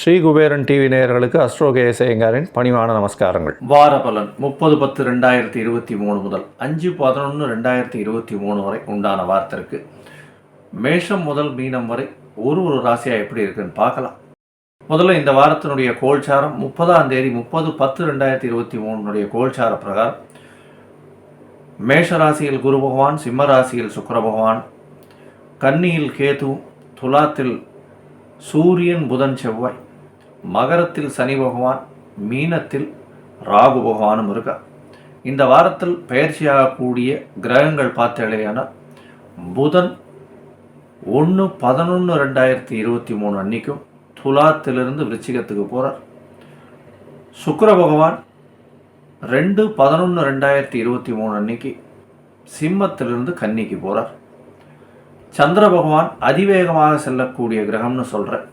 Sri Kuberan TV நேயர்களுக்கு astro கேசயங்காரின் பணிவான நமஸ்காரங்கள். வார பலன் முப்பது பத்து ரெண்டாயிரத்தி இருபத்தி மூணு முதல் அஞ்சு பதினொன்று ரெண்டாயிரத்தி இருபத்தி மூணு வரை உண்டான வாரத்திற்கு மேஷம் முதல் மீனம் வரை ஒரு ஒரு ராசியாக எப்படி இருக்குன்னு பார்க்கலாம். முதல்ல இந்த வாரத்தினுடைய கோல்சாரம் முப்பதாம் தேதி முப்பது பத்து ரெண்டாயிரத்தி இருபத்தி மூணுடைய கோல்சார பிரகாரம். மேஷராசியில் குரு பகவான் சிம்மராசியில் சுக்கர பகவான் கன்னியில் கேது துலாத்தில் சூரியன் புதன் செவ்வாய் மகரத்தில் சனி பகவான் மீனத்தில் ராகு பகவானும் இருக்கா. இந்த வாரத்தில் பயிற்சியாகக்கூடிய கிரகங்கள் பார்த்தேலையான புதன் ஒன்று பதினொன்று ரெண்டாயிரத்தி இருபத்தி மூணு அன்னைக்கும் துலாத்திலிருந்து விருச்சிகத்துக்கு போகிறார் சுக்கர பகவான் ரெண்டு பதினொன்று ரெண்டாயிரத்தி இருபத்தி மூணு அன்னைக்கு சிம்மத்திலிருந்து கன்னிக்கு போகிறார் சந்திர பகவான் அதிவேகமாக செல்லக்கூடிய கிரகம்னு சொல்கிறேன்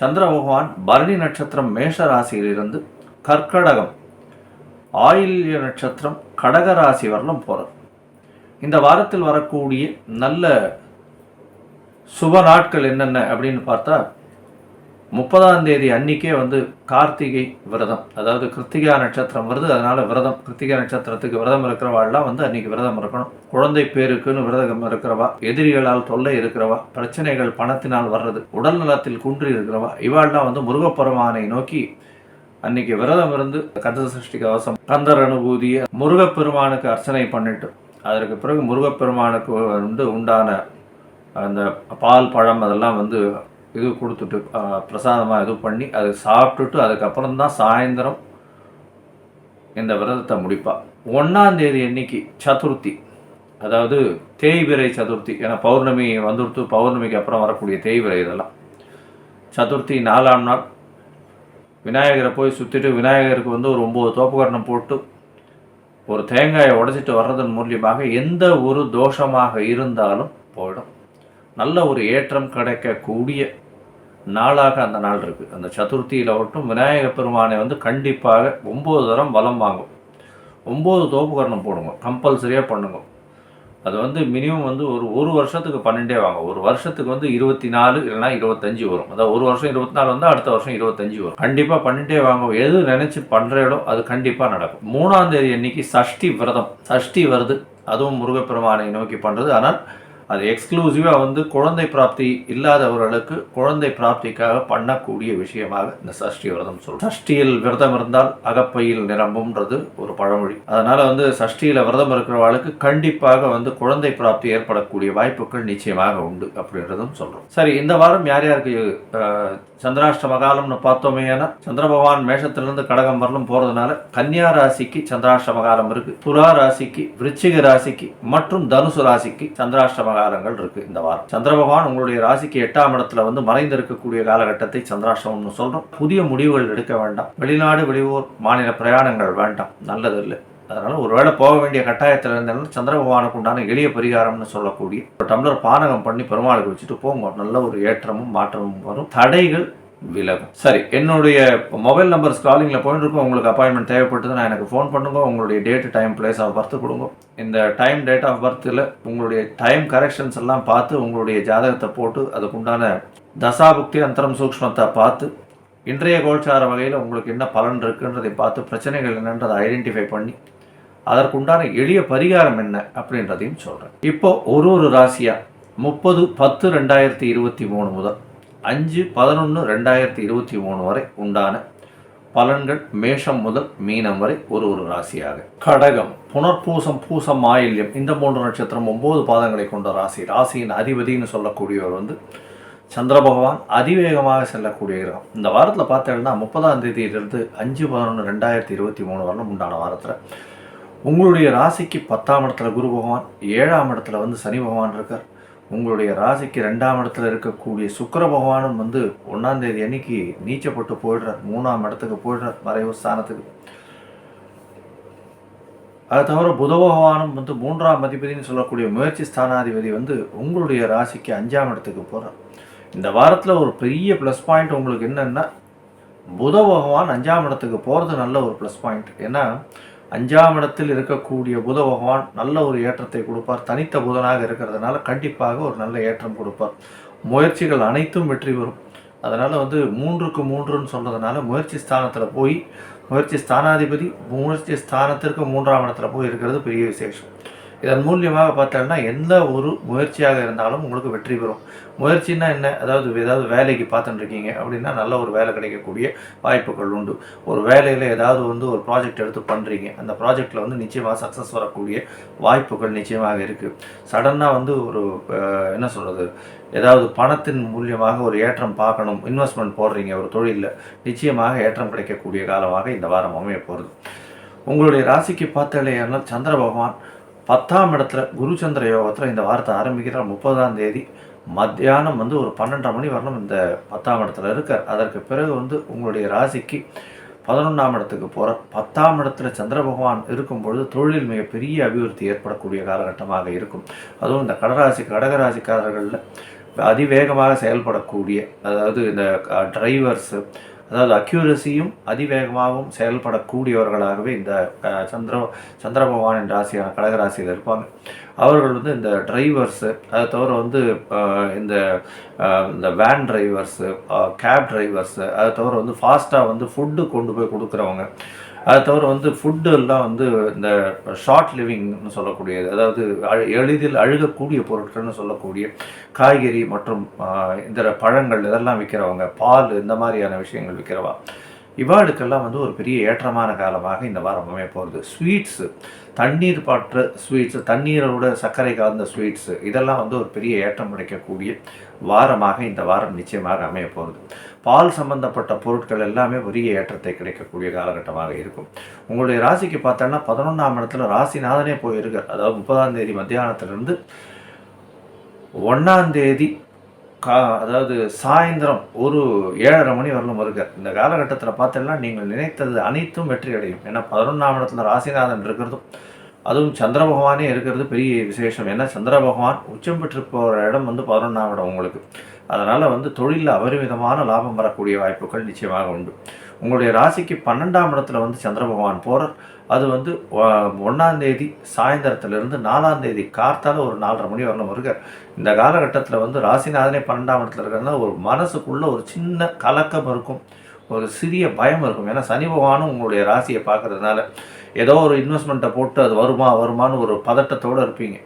சந்திர பகவான் பரணி நட்சத்திரம் மேஷ ராசியிலிருந்து கர்க்கடகம் ஆயில்ய நட்சத்திரம் கடக ராசி வரலும் போகிறார் இந்த வாரத்தில் வரக்கூடிய நல்ல சுப நாட்கள் என்னென்ன அப்படின்னு பார்த்தா முப்பதாம் தேதி அன்னிக்கே வந்து கார்த்திகை விரதம் அதாவது கிருத்திகா நட்சத்திரம் வருது அதனால விரதம் கிருத்திகா நட்சத்திரத்துக்கு விரதம் இருக்கிறவாள்லாம் வந்து அன்னைக்கு விரதம் இருக்கணும். குழந்தை பேருக்குன்னு விரதம் இருக்கிறவா எதிரிகளால் தொல்லை இருக்கிறவா பிரச்சனைகள் பணத்தினால் வர்றது உடல் நலத்தில் குன்றி இருக்கிறவா இவாள்லாம் வந்து முருகப்பெருமானை நோக்கி அன்னைக்கு விரதம் இருந்து கந்த சஷ்டி கவசம் கந்தர் அனுபூதியை முருகப்பெருமானுக்கு அர்ச்சனை பண்ணிட்டு அதற்கு பிறகு முருகப்பெருமானுக்கு வந்து உண்டான அந்த பால் பழம் அதெல்லாம் வந்து இது கொடுத்துட்டு பிரசாதமாக இது பண்ணி அதை சாப்பிட்டுட்டு அதுக்கப்புறம் தான் சாயந்தரம் இந்த விரதத்தை முடிப்பாள் ஒன்றாந்தேதி அன்னைக்கு சதுர்த்தி. அதாவது தேய்பிரை சதுர்த்தி. ஏன்னா பௌர்ணமி வந்துடுத்து பௌர்ணமிக்கு அப்புறம் வரக்கூடிய தேய்பிரை இதெல்லாம். சதுர்த்தி நாலாம் நாள். விநாயகரை போய் சுற்றிட்டு விநாயகருக்கு வந்து ஒரு ஒம்பது தோப்புக்கரணம் போட்டு ஒரு தேங்காயை உடைச்சிட்டு வர்றதன் மூலியமாக எந்த ஒரு தோஷமாக இருந்தாலும் போயிடும். நல்ல ஒரு ஏற்றம் கிடைக்கக்கூடிய நாளாக அந்த நாள் இருக்குது அந்த சதுர்த்தியில் மட்டும் விநாயக பெருமானை வந்து கண்டிப்பாக ஒம்பது தரம் வலம் வாங்கும். ஒம்பது தோப்புக்கரணம் போடுங்க. கம்பல்சரியாக பண்ணுங்க. அது வந்து மினிமம் வந்து ஒரு ஒரு வருஷத்துக்கு பன்னெண்டே வாங்க ஒரு வருஷத்துக்கு வந்து இருபத்தி நாலு இல்லைனா இருபத்தஞ்சி வரும். அதாவது ஒரு வருஷம் இருபத்தி நாலு வந்தால் அடுத்த வருஷம் இருபத்தஞ்சி வரும். கண்டிப்பாக பன்னெண்டே வாங்க எது நினச்சி பண்ணுறீங்களோ அது கண்டிப்பாக நடக்கும். மூணாம் தேதி அன்னைக்கு சஷ்டி விரதம். சஷ்டி வருது. அதுவும் முருகப்பெருமானை நோக்கி பண்ணுறது ஆனால் அது எக்ஸ்க்ளூசிவாக வந்து குழந்தை பிராப்தி இல்லாதவர்களுக்கு குழந்தை பிராப்திக்காக பண்ணக்கூடிய விஷயமாக இந்த சஷ்டி விரதம் சொல்லும் சஷ்டியில் விரதம் இருந்தால் அகப்பையில் நிரம்பும்ன்றது ஒரு பழமொழி. அதனால வந்து சஷ்டியில் விரதம் இருக்கிறவர்களுக்கு கண்டிப்பாக வந்து குழந்தை பிராப்தி ஏற்படக்கூடிய வாய்ப்புகள் நிச்சயமாக உண்டு அப்படின்றதும் சொல்றோம். சரி இந்த வாரம் யார் யாருக்கு சந்திராஷ்டம காலம்னு பார்த்தோமே சந்திர பகவான் மேஷத்திலிருந்து கடகம் வரலும் போறதுனால கன்னியா ராசிக்கு சந்திராஷ்டம காலம் இருக்கு. துலா ராசிக்கு விருச்சிக ராசிக்கு மற்றும் தனுசு ராசிக்கு சந்திராஷ்டம காலங்கள் இருக்கு இந்த வாரம். சந்திர பகவான் உங்களுடைய ராசிக்கு எட்டாம் இடத்துல வந்து மறைந்திருக்கக்கூடிய காலகட்டத்தை சந்திராஷ்டமம்னு சொல்றோம். புதிய முடிவுகள் எடுக்க வேண்டாம். வெளிநாடு வெளியூர் மாநில பிரயாணங்கள் வேண்டாம். நல்லது இல்லை. அதனால் ஒருவேளை போக வேண்டிய கட்டாயத்தில் இருந்தாலும் சந்திர பகவானுக்கு உண்டான எளிய பரிகாரம்னு சொல்லக்கூடிய ஒரு டம்ளர் பானகம் பண்ணி பெருமாளுக்கு வச்சுட்டு போங்க. நல்ல ஒரு ஏற்றமும் மாற்றமும் வரும். தடைகள் விலகும். சரி என்னுடைய மொபைல் நம்பர் ஸ்க்ராலிங்கில் போயிட்டு இருக்கும். உங்களுக்கு அப்பாயின்மெண்ட் தேவைப்பட்டதுன்னா எனக்கு ஃபோன் பண்ணுங்க. உங்களுடைய date time place of birth கொடுங்க. இந்த டைம் டேட் ஆஃப் பர்த்தில் உங்களுடைய டைம் கரெக்ஷன்ஸ் எல்லாம் பார்த்து உங்களுடைய ஜாதகத்தை போட்டு அதுக்குண்டான தசாபுக்தி அந்தரம் சூக்ஷ்மத்தை பார்த்து இன்றைய கோல்சார வகையில் உங்களுக்கு என்ன பலன் இருக்குன்றதை பார்த்து பிரச்சனைகள் என்னன்றதை ஐடென்டிஃபை பண்ணி அதற்குண்டான எளிய பரிகாரம் என்ன அப்படின்றதையும் சொல்கிறேன் இப்போ ஒரு ஒரு ராசியாக முப்பது பத்து ரெண்டாயிரத்தி இருபத்தி மூணு முதல். அஞ்சு பதினொன்று ரெண்டாயிரத்தி இருபத்தி மூணு வரை உண்டான பலன்கள் மேஷம் முதல் மீனம் வரை ஒரு ஒரு ராசியாக. கடகம் புனர்பூசம் பூசம் ஆயில்யம் இந்த மூன்று நட்சத்திரம் ஒன்பது பாதங்களை கொண்ட ராசி. ராசியின் அதிபதின்னு சொல்லக்கூடியவர் வந்து சந்திர பகவான். அதிவேகமாக செல்லக்கூடிய கிரகம். இந்த வாரத்தில் பார்த்தீங்கன்னா முப்பதாம் தேதியிலிருந்து அஞ்சு பதினொன்று ரெண்டாயிரத்தி இருபத்தி மூணு வரலும் உண்டான வாரத்தில். உங்களுடைய ராசிக்கு பத்தாம் இடத்துல குரு பகவான் ஏழாம் இடத்துல வந்து சனி பகவான் இருக்கார். உங்களுடைய ராசிக்கு ரெண்டாம் இடத்துல இருக்கக்கூடிய சுக்கிர பகவானும் வந்து ஒன்றாம் தேதி அன்னைக்கு நீச்சப்பட்டு போயிடுறார். மூணாம் இடத்துக்கு போயிடுறார். மறைவு ஸ்தானத்துக்கு. அது தவிர புத பகவானும் வந்து மூன்றாம் அதிபதினு சொல்லக்கூடிய முயற்சி ஸ்தானாதிபதி வந்து உங்களுடைய ராசிக்கு அஞ்சாம் இடத்துக்கு போகிறார் இந்த வாரத்தில் ஒரு பெரிய ப்ளஸ் பாயிண்ட் உங்களுக்கு என்னென்னா புத பகவான் அஞ்சாம் இடத்துக்கு போகிறது நல்ல ஒரு ப்ளஸ் பாயிண்ட் ஏன்னா அஞ்சாம் இடத்தில் இருக்கக்கூடிய புத பகவான் நல்ல ஒரு ஏற்றத்தை கொடுப்பார். தனித்த புதனாக இருக்கிறதுனால கண்டிப்பாக ஒரு நல்ல ஏற்றம் கொடுப்பார். முயற்சிகள் அனைத்தும் வெற்றி பெறும். அதனால் வந்து மூன்றுக்கு மூன்றுன்னு சொல்கிறதுனால முயற்சி ஸ்தானத்தில் போய் முயற்சி ஸ்தானாதிபதி முயற்சி ஸ்தானத்திற்கு மூன்றாம் இடத்துல போய் இருக்கிறது பெரிய விசேஷம். இதன் மூலியமாக பார்த்தோம்னா எந்த ஒரு முயற்சியாக இருந்தாலும் உங்களுக்கு வெற்றி பெறும். முயற்சின்னா என்ன? அதாவது ஏதாவது வேலைக்கு பார்த்துட்டுருக்கீங்க அப்படின்னா நல்ல ஒரு வேலை கிடைக்கக்கூடிய வாய்ப்புகள் உண்டு. ஒரு வேலையில் ஏதாவது வந்து ஒரு ப்ராஜெக்ட் எடுத்து பண்ணுறீங்க அந்த ப்ராஜெக்டில் வந்து நிச்சயமாக சக்ஸஸ் வரக்கூடிய வாய்ப்புகள் நிச்சயமாக இருக்குது சடனாக வந்து ஒரு என்ன சொல்கிறது ஏதாவது பணத்தின் மூலியமாக ஒரு ஏற்றம் பார்க்கணும் இன்வெஸ்ட்மெண்ட் போடுறீங்க ஒரு தொழிலில். நிச்சயமாக ஏற்றம் கிடைக்கக்கூடிய காலமாக இந்த வாரம் அமைய போகிறது உங்களுடைய ராசிக்கு பார்த்தாலேயானால் சந்திர பகவான் பத்தாம் இடத்துல குரு சந்திர யோகத்தில் இந்த வாரத்தை ஆரம்பிக்கிற முப்பதாம் தேதி மத்தியானம் வந்து ஒரு பன்னெண்டரை மணி வரணும் இந்த பத்தாம் இடத்துல இருக்கார். அதற்கு பிறகு வந்து உங்களுடைய ராசிக்கு பதினொன்றாம் இடத்துக்கு போகிற பத்தாம் இடத்துல சந்திர பகவான் இருக்கும் பொழுது தொழிலில் மிகப்பெரிய அபிவிருத்தி ஏற்படக்கூடிய காலகட்டமாக இருக்கும். அதுவும் இந்த கடராசி கடகராசிக்காரர்களில் அதிவேகமாக செயல்படக்கூடிய அதாவது இந்த டிரைவர்ஸு அதாவது அக்யூரசியும் அதிவேகமாகவும் செயல்படக்கூடியவர்களாகவே இந்த சந்திர சந்திர சந்திர பகவானின் ராசியான கடகராசியில் இருப்பாங்க. அவர்கள் வந்து இந்த டிரைவர்ஸு அதை தவிர வந்து இந்த இந்த வேன் டிரைவர்ஸு கேப் டிரைவர்ஸு அதை தவிர வந்து ஃபாஸ்ட்டாக வந்து ஃபுட்டு கொண்டு போய் கொடுக்குறவங்க. அதை தவிர வந்து ஃபுட்டு எல்லாம் வந்து இந்த ஷார்ட் லிவிங்னு சொல்லக்கூடியது. அதாவது எளிதில் அழுகக்கூடிய பொருட்கள்னு சொல்லக்கூடிய காய்கறி மற்றும் ஆஹ், இதர பழங்கள் இதெல்லாம் விற்கிறவங்க பால் இந்த மாதிரியான விஷயங்கள் விற்கிறவா இவாளுக்கெல்லாம் வந்து ஒரு பெரிய ஏற்றமான காலமாக இந்த வாரம் அமைய போகிறது ஸ்வீட்ஸு தண்ணீர் பாற்ற ஸ்வீட்ஸு தண்ணீரோட சர்க்கரை கலந்த ஸ்வீட்ஸு இதெல்லாம் வந்து ஒரு பெரிய ஏற்றம் கிடைக்கக்கூடிய வாரமாக இந்த வாரம் நிச்சயமாக அமைய போகிறது பால் சம்பந்தப்பட்ட பொருட்கள் எல்லாமே பெரிய ஏற்றத்தை கிடைக்கக்கூடிய காலகட்டமாக இருக்கும். உங்களுடைய ராசிக்கு பார்த்தோன்னா பதினொன்றாம் இடத்துல ராசிநாதனே போயிருக்கார். அதாவது முப்பதாம் தேதி மத்தியானத்திலிருந்து ஒன்றாம் தேதி கா அதாவது சாயந்தரம் ஒரு ஏழரை மணி வரலும் இருக்கார் இந்த காலகட்டத்தில் பார்த்தோம்னா நீங்கள் நினைத்தது அனைத்தும் வெற்றி அடையும் ஏன்னா பதினொன்றாம் இடத்துல ராசிநாதன் இருக்கிறதும் அதுவும் சந்திர பகவானே இருக்கிறது பெரிய விசேஷம். ஏன்னா சந்திர பகவான் உச்சம் பெற்று போகிற இடம் வந்து பதினொன்றாம் இடம் உங்களுக்கு. அதனால் வந்து தொழிலில் அபரிமிதமான லாபம் வரக்கூடிய வாய்ப்புகள் நிச்சயமாக உண்டு. உங்களுடைய ராசிக்கு பன்னெண்டாம் இடத்துல வந்து சந்திர பகவான் போகிறார் அது வந்து ஒன்றாந்தேதி சாயந்தரத்துலேருந்து நாலாந்தேதி கார்த்தால ஒரு நாலரை மணி வரணும் இருக்கார் இந்த காலகட்டத்தில் வந்து ராசிநாதனே பன்னெண்டாம் இடத்துல இருக்கிறதுனால ஒரு மனசுக்குள்ளே ஒரு சின்ன கலக்கம் இருக்கும். ஒரு சிறிய பயம் இருக்கும். ஏன்னா சனி பகவானும் உங்களுடைய ராசியை பார்க்கறதுனால ஏதோ ஒரு இன்வெஸ்ட்மெண்ட்டை போட்டு அது வருமா வருமான்னு ஒரு பதட்டத்தோடு இருப்பீங்க.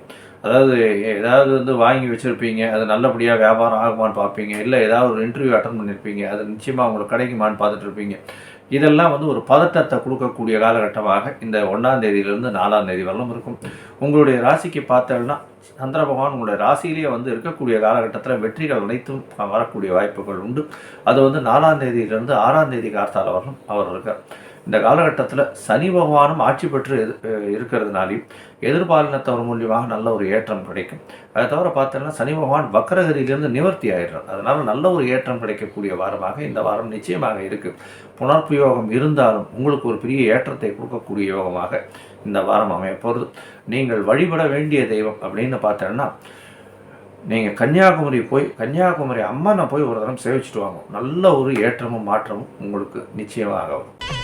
அதாவது ஏதாவது வந்து வாங்கி வச்சுருப்பீங்க. அது நல்லபடியாக வியாபாரம் ஆகுமான்னு பார்ப்பீங்க. இல்லை ஏதாவது ஒரு இன்டர்வியூ அட்டன் பண்ணியிருப்பீங்க அது நிச்சயமாக உங்களுக்கு கிடைக்குமான்னு பார்த்துட்டு இருப்பீங்க. இதெல்லாம் வந்து ஒரு பதட்டத்தை கொடுக்கக்கூடிய காலகட்டமாக இந்த ஒன்றாம் தேதியிலிருந்து நாலாம் தேதி வரலும் இருக்கும். உங்களுடைய ராசிக்கு பார்த்தோம்னா சந்திர பகவான் உங்களுடைய ராசியிலேயே வந்து இருக்கக்கூடிய காலகட்டத்தில் வெற்றிகள் அனைத்தும் வரக்கூடிய வாய்ப்புகள் உண்டு. அது வந்து நாலாம் தேதியிலிருந்து ஆறாம் தேதி கார்த்தால வரலும் அவர் இருக்கார். இந்த காலகட்டத்தில் சனி பகவானும் ஆட்சி பெற்று எது இருக்கிறதுனாலையும் எதிர்பாலினத்தவர் மூலியமாக நல்ல ஒரு ஏற்றம் கிடைக்கும். அதை தவிர பார்த்தோம்னா சனி பகவான் வக்கரகதியிலிருந்து நிவர்த்தி ஆயிடுறார். அதனால் நல்ல ஒரு ஏற்றம் கிடைக்கக்கூடிய வாரமாக இந்த வாரம் நிச்சயமாக இருக்குது புனர்ப்பு யோகம் இருந்தாலும் உங்களுக்கு ஒரு பெரிய ஏற்றத்தை கொடுக்கக்கூடிய யோகமாக இந்த வாரம் அமையப்போகிறது நீங்கள் வழிபட வேண்டிய தெய்வம் அப்படின்னு பார்த்தோன்னா நீங்கள் கன்னியாகுமரி போய் கன்னியாகுமரி அம்மனை போய் ஒரு தரம் சேவிச்சுட்டு வாங்க. நல்ல ஒரு ஏற்றமும் மாற்றமும் உங்களுக்கு நிச்சயமாக வரும்.